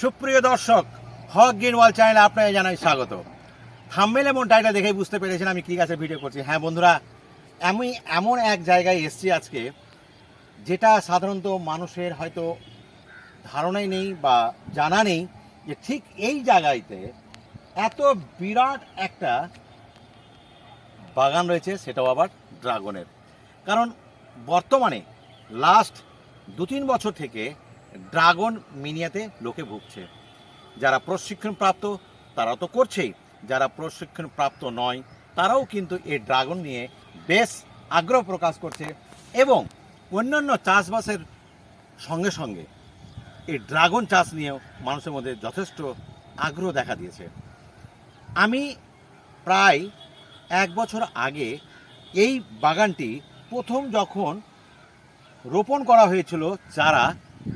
সুপ্রিয় দর্শক, হক গ্রিন ওয়াল চ্যানেলে আপনাকে জানাই স্বাগত। থাম্বেল এবং টাইটেল দেখেই বুঝতে পেরেছেন আমি কী গাছের ভিডিও করছি। হ্যাঁ বন্ধুরা, আমি এমন এক জায়গায় এসেছি আজকে, যেটা সাধারণত মানুষের হয়তো ধারণাই নেই বা জানা নেই যে ঠিক এই জায়গাতে এত বিরাট একটা বাগান রয়েছে, সেটাও আবার ড্রাগনের। কারণ বর্তমানে লাস্ট দু তিন বছর থেকে ড্রাগন মিনিয়াতে লোকে ভুগছে। যারা প্রশিক্ষণ প্রাপ্ত তারা তো করছেই। যারা প্রশিক্ষণ প্রাপ্ত নয়, তারাও কিন্তু এই ড্রাগন নিয়ে বেশ আগ্রহ প্রকাশ করছে এবং অন্যান্য চাষবাসের সঙ্গে সঙ্গে এই ড্রাগন চাষ নিয়েও মানুষের মধ্যে যথেষ্ট আগ্রহ দেখা দিয়েছে। আমি প্রায় এক বছর আগে এই বাগানটি প্রথম যখন রোপণ করা হয়েছিল চারা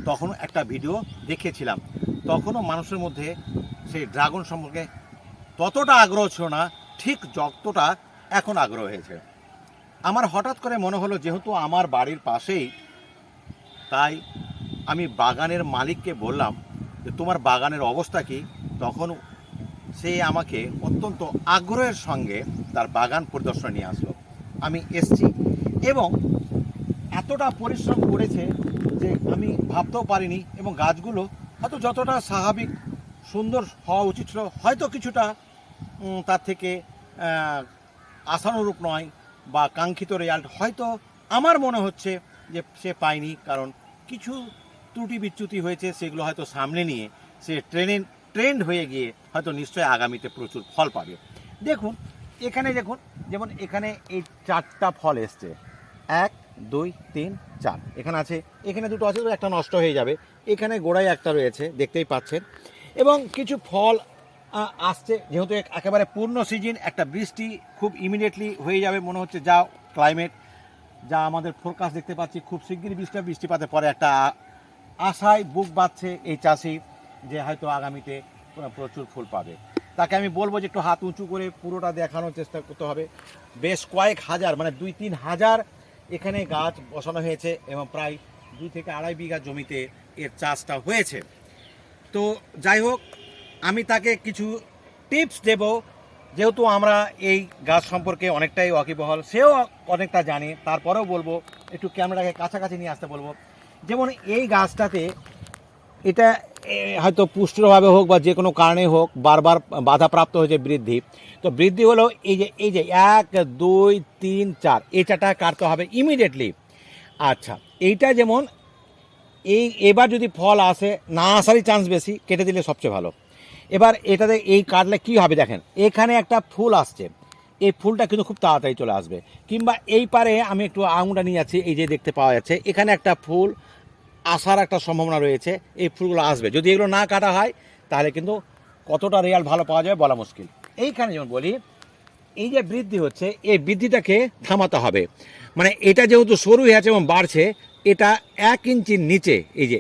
তখন একটা ভিডিও দেখেছিলাম। তখনও মানুষের মধ্যে সেই ড্রাগন সম্পর্কে ততটা আগ্রহ ছিল না, ঠিক যতটা এখন আগ্রহ হয়েছে। আমার হঠাৎ করে মনে হলো, যেহেতু আমার বাড়ির পাশেই, তাই আমি বাগানের মালিককে বললাম যে, তোমার বাগানের অবস্থা কি? তখন সে আমাকে অত্যন্ত আগ্রহের সঙ্গে তার বাগান পরিদর্শন নিয়ে আসলো। আমি এসছি এবং এতটা পরিশ্রম করেছে যে আমি ভাবতেও পারিনি এবং গাছগুলো হয়তো যতটা স্বাভাবিক সুন্দর হওয়া উচিত ছিল, হয়তো কিছুটা তার থেকে আশানুরূপ নয় বা কাঙ্ক্ষিত রেজাল্ট। হয়তো আমার মনে হচ্ছে যে সে পায়নি, কারণ কিছু ত্রুটি বিচ্যুতি হয়েছে, সেগুলো হয়তো সামনে নিয়ে সে ট্রেনে, ট্রেন্ড হয়ে গিয়ে হয়তো নিশ্চয়ই আগামীতে প্রচুর ফল পাবে। দেখুন, এখানে দেখুন, যেমন এখানে এই চারটা ফল এসছে। এক দুই, তিন, চার। এখানে আছে, এখানে দুটো আছে একটা নষ্ট হয়ে যাবে। এখানে গোড়ায় একটা রয়েছে, দেখতেই পাচ্ছেন। এবং কিছু ফল আসছে, যেহেতু একেবারে পূর্ণ সিজন একটা বৃষ্টি খুব ইমিডিয়েটলি হয়ে যাবে, মনে হচ্ছে যা ক্লাইমেট যা আমাদের ফোরকাস্ট দেখতে পাচ্ছি, খুব শিগগিরই বৃষ্টি বৃষ্টিপাতের পরে একটা আশায় বুক বাঁধছে এই চাষি, যে হয়তো আগামীতে প্রচুর ফুল পাবে। তাকে আমি বলব যে একটু হাত উঁচু করে পুরোটা দেখানোর চেষ্টা করতে হবে। বেশ কয়েক হাজার মানে দুই, তিন হাজার এখানে গাছ বসানো হয়েছে এবং প্রায় দুই থেকে আড়াই বিঘা জমিতে এর চাষটা হয়েছে। তো যাই হোক, আমি তাকে কিছু টিপস দেব। যেহেতু আমরা এই গাছ সম্পর্কে অনেকটাই ওয়াকিবহল, সেও অনেকটা জানে, তারপরেও বলব, একটু ক্যামেরাকে কাছাকাছি নিয়ে আসতে বলব। যেমন এই গাছটাতে এটা হয়তো পুষ্টভাবে হোক বা যে কোনো কারণে হোক বারবার বাধাপ্রাপ্ত হয়েছে বৃদ্ধি। তো বৃদ্ধি হলো এই যে এই যে এক, দুই, তিন, চার, এই চারটা কাটতে হবে ইমিডিয়েটলি আচ্ছা এইটা যেমন এই এবার যদি ফল আসে, না আসারই চান্স বেশি, কেটে দিলে সবচেয়ে ভালো। এবার এটাতে এই কাটলে কি হবে দেখেন, এখানে একটা ফুল আসছে। এই ফুলটা কিন্তু খুব তাড়াতাড়ি চলে আসবে। কিংবা এই পারে আমি একটু আঙুলটা নিয়ে যাচ্ছি, এই যে দেখতে পাওয়া যাচ্ছে, এখানে একটা ফুল আসার একটা সম্ভাবনা রয়েছে, এই ফুলগুলো আসবে। যদি এগুলো না কাটা হয়, তাহলে কিন্তু কতটা রেজাল্ট ভালো পাওয়া যাবে বলা মুশকিল। এইখানে যেমন বলি, এই যে বৃদ্ধি হচ্ছে, এই বৃদ্ধিটাকে থামাতে হবে। মানে এটা যেহেতু সরু হয়ে আছে এবং বাড়ছে, এটা এক ইঞ্চির নিচে, এই যে,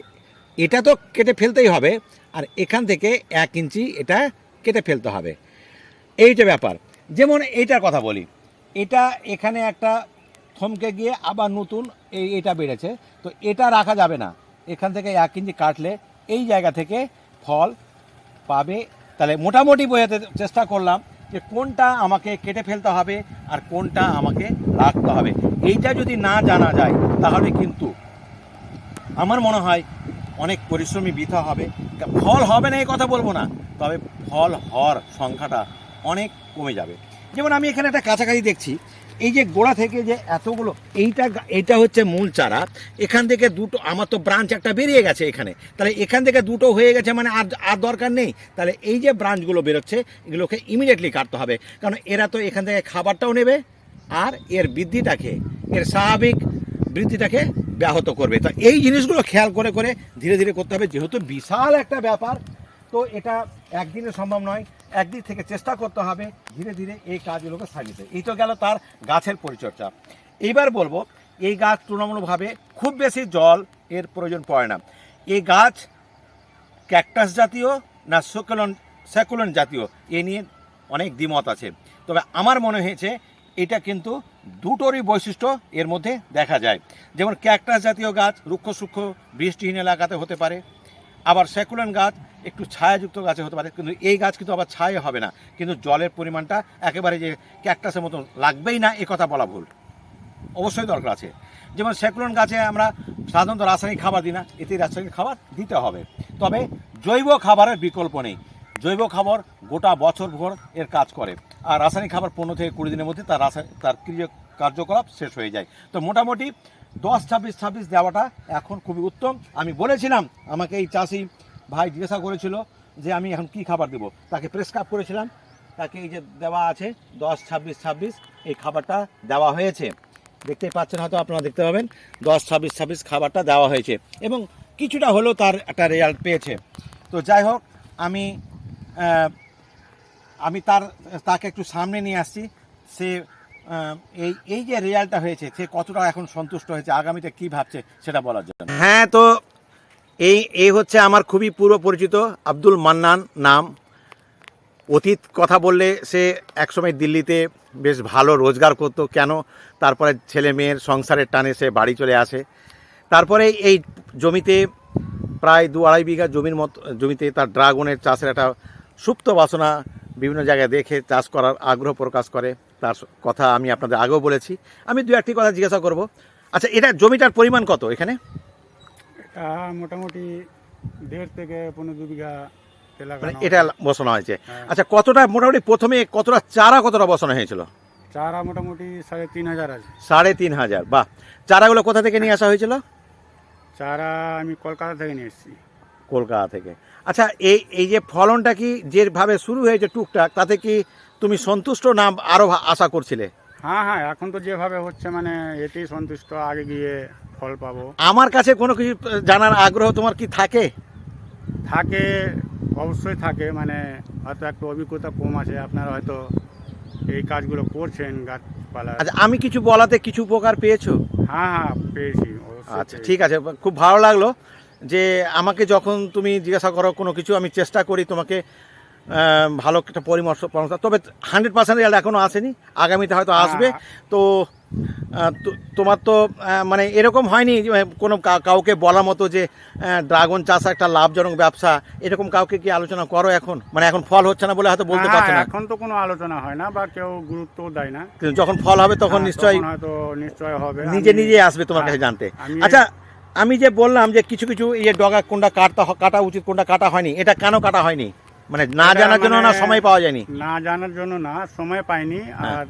এটা তো কেটে ফেলতেই হবে, আর এখান থেকে এক ইঞ্চি এটা কেটে ফেলতে হবে। এইটা ব্যাপার, যেমন এইটার কথা বলি, এটা এখানে একটা থমকে গিয়ে আবার নতুন এই এটা বেড়েছে। তো এটা রাখা যাবে না। এখান থেকে এক ইঞ্চি কাটলে এই জায়গা থেকে ফল পাবে। তাহলে মোটামুটি বোঝাতে চেষ্টা করলাম যে কোনটা আমাকে কেটে ফেলতে হবে আর কোনটা আমাকে রাখতে হবে। এইটা যদি না জানা যায়, তাহলে কিন্তু আমার মনে হয় অনেক পরিশ্রমী বৃথা হবে। ফল হবে না এই কথা বলব না, তবে ফল হওয়ার সংখ্যাটা অনেক কমে যাবে। যেমন আমি এখানে একটা কাছাকাছি দেখছি এই যে গোড়া থেকে যে এতগুলো, এইটা এইটা হচ্ছে মূল চারা। এখান থেকে দুটো, আমার তো ব্রাঞ্চ একটা বেরিয়ে গেছে এখানে। তাহলে এখান থেকে দুটো হয়ে গেছে মানে আর আর দরকার নেই। তাহলে এই যে ব্রাঞ্চগুলো বেরোচ্ছে, এগুলোকে ইমিডিয়েটলি কাটতে হবে। কারণ এরা তো এখান থেকে খাবারটাও নেবে, আর এর বৃদ্ধিটাকে, এর স্বাভাবিক বৃদ্ধিটাকে ব্যাহত করবে। তো এই জিনিসগুলো খেয়াল করে করে ধীরে ধীরে করতে হবে। যেহেতু বিশাল একটা ব্যাপার, তো এটা একদিনে সম্ভব নয়। একদিক থেকে চেষ্টা করতে হবে, ধীরে ধীরে এই কাজগুলোকে সাজিতে এই তো গেল তার গাছের পরিচর্যা। এইবার বলব, এই গাছ তুলনামূলকভাবে খুব বেশি জল এর প্রয়োজন পড়ে না। এই গাছ ক্যাকটাস জাতীয় না সেকুলন সেকুলন জাতীয়, এ নিয়ে অনেক দ্বিমত আছে। তবে আমার মনে হয়েছে, এটা কিন্তু দুটোরই বৈশিষ্ট্য এর মধ্যে দেখা যায়। যেমন ক্যাকটাস জাতীয় গাছ রুক্ষ সূক্ষ্ম বৃষ্টিহীন এলাকাতে হতে পারে আবার সেকুলেন গাছ, একটু ছায়াযুক্ত গাছে হতে পারে, কিন্তু এই গাছ কিন্তু আবার ছায়া হবে না। কিন্তু জলের পরিমাণটা একেবারে যে ক্যাকটাসের মতন লাগবেই না, এ কথা বলা ভুল। অবশ্যই দরকার আছে। যেমন সেকুলন গাছে আমরা সাধারণত রাসায়নিক খাবার দিই না, এতে রাসায়নিক খাবার দিতে হবে। তবে জৈব খাবারের বিকল্প নেই। জৈব খাবার গোটা বছর ভর এর কাজ করে। আর রাসায়নিক খাবার পনেরো থেকে কুড়ি দিনের মধ্যে তার রাসায়নিক তার কার্যকলাপ শেষ হয়ে যায়। তো মোটামুটি দশ, ছাব্বিশ ছাব্বিশ দেওয়াটা এখন খুবই উত্তম। আমি বলেছিলাম, আমাকে এই চাষি ভাই জিজ্ঞাসা করেছিল যে আমি এখন কি খাবার দেবো। তাকে প্রেসক্রাইব করেছিলাম। তাকে এই যে দেওয়া আছে, দশ, ছাব্বিশ ছাব্বিশ, এই খাবারটা দেওয়া হয়েছে। দেখতেই পাচ্ছেন হয়তো আপনারা দেখতে পাবেন, দশ, ছাব্বিশ ছাব্বিশ খাবারটা দেওয়া হয়েছে এবং কিছুটা হলেও তার একটা রেজাল্ট পেয়েছে। তো যাই হোক, আমি আমি তার, তাকে একটু সামনে নিয়ে আসছি। সে এই এই যে রেজাল্টটা হয়েছে, সে কতটা এখন সন্তুষ্ট হয়েছে, আগামীতে কি ভাবছে, সেটা বলার জন্য। হ্যাঁ তো এই এই হচ্ছে আমার খুবই পূর্ব পরিচিত আব্দুল মান্নান নাম। অতীত কথা বললে সে একসময় দিল্লিতে বেশ ভালো রোজগার করতো, কেন? তারপরে ছেলে মেয়ের সংসারের টানে সে বাড়ি চলে আসে। তারপরে এই জমিতে প্রায় দু আড়াই বিঘা জমির মতো, জমিতে তার ড্রাগনের চাষের একটা সুপ্ত বাসনা বিভিন্ন জায়গায় দেখে চাষ করার আগ্রহ প্রকাশ করে। তার কথা আমি আপনাদের আগেও বলেছি। আমি দু একটি কথা জিজ্ঞাসা করব। আচ্ছা এটা জমিটার পরিমাণ কত এখানে? এটা মোটামুটি দেড় থেকে পনেরো দু বিঘা মানে এটা বসানো হয়েছে। হ্যাঁ। আচ্ছা কতটা মোটামুটি প্রথমে কতটা চারা কতটা বসানো হয়েছিল? চারা মোটামুটি সাড়ে তিন হাজার আছে। সাড়ে তিন হাজার বাহ। চারাগুলো কোথা থেকে নিয়ে আসা হয়েছিল? চারা আমি কলকাতা থেকে নিয়ে এসেছি। কলকাতা থেকে। আচ্ছা এই এই যে ফলনটা কি যেভাবে শুরু হয়েছে টুকটাক তাতে কি তুমি সন্তুষ্ট না আরও আশা করছিলে? হ্যাঁ হ্যাঁ এখন তো যেভাবে হচ্ছে মানে এতেই সন্তুষ্ট আগে গিয়ে ফল পাবো। আমার কাছে কোনো কিছু জানার আগ্রহ তোমার কি থাকে? থাকে অবশ্যই থাকে মানে হয়তো একটা অভিজ্ঞতা কম আছে আপনারা হয়তো এই কাজগুলো করছেন গাছপালা। আচ্ছা আমি কিছু বলাতে কিছু উপকার পেয়েছ? হ্যাঁ হ্যাঁ পেয়েছি আচ্ছা ঠিক আছে খুব ভালো লাগল। যে আমাকে যখন তুমি জিজ্ঞাসা করো কোনো কিছু আমি চেষ্টা করি তোমাকে ভালো একটা পরামর্শ পরামর্শ তবে হান্ড্রেড পার্সেন্ট রেজাল্ট এখনও আসেনি। আগামীতে হয়তো আসবে। হ্যাঁ। তো তো- তোমার তো মানে এরকম হয়নি কোনো কাউকে বলার মতো যে ড্রাগন চাষ একটা লাভজনক ব্যবসা এরকম কাউকে কি আলোচনা করো এখন? মানে এখন ফল হচ্ছে না বলে হয়তো বলতে হ্যাঁ, পারছ না। এখন তো কোনো আলোচনা হয় না বা কেউ গুরুত্ব দেয় না। যখন ফল হবে তখন হ্যাঁ, নিশ্চয়ই হয়তো নিশ্চয় হবে। নিজে নিজে আসবে তোমার কাছে জানতে। আচ্ছা আমি যে বললাম যে কিছু কিছু এই যে ডগা কোনটা কাটতে হ- কাটা উচিত কোনটা কাটা হয়নি এটা কেন কাটা হয়নি মানে না জানার জন্য না মানে- সময় পাওয়া যায়নি না জানার জন্য না সময় পাইনি হ্যাঁ। আর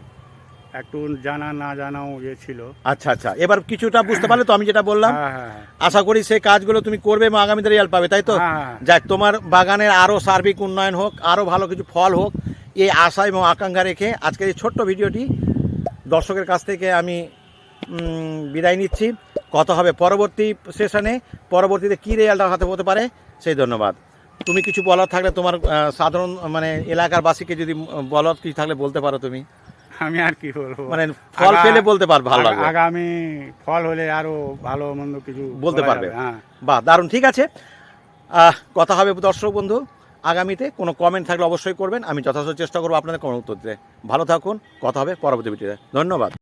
একটু জানা না জানাও ইয়ে ছিল আচ্ছা আচ্ছা এবার কিছুটা বুঝতে পারলে তো আমি যেটা বললাম হ্যাঁ হ্যাঁ। আশা করি সেই কাজগুলো তুমি করবে এবং আগামীতে রেজাল্ট পাবে তাই তো। যাক তোমার বাগানের আরও সার্বিক উন্নয়ন হোক আরও ভালো কিছু ফল হোক এই আশা এবং আকাঙ্ক্ষা রেখে আজকের এই ছোট্ট ভিডিওটি দর্শকের কাছ থেকে আমি বিদায় নিচ্ছি। কথা হবে পরবর্তী সেশনে পরবর্তীতে কী রেজাল্ট হাতে হতে পারে সেই ধন্যবাদ। তুমি কিছু বলার থাকলে তোমার সাধারণ মানে এলাকার বাসীকে যদি বলার কিছু থাকলে বলতে পারো তুমি। আমি আর কি বলব? মানে ফল পেলে বলতে পার ভালো লাগবে। আগামী ফল হলে আরও ভালো মন্দ কিছু বলতে পারবে। হ্যাঁ। বাহ দারুণ ঠিক আছে। কথা হবে দর্শক বন্ধু আগামীতে কোনো কমেন্ট থাকলে অবশ্যই করবেন। আমি যথাযথ চেষ্টা করব আপনাদের কোনো উত্তর দিতে। ভালো থাকুন কথা হবে পরবর্তী ভিডিওতে। ধন্যবাদ।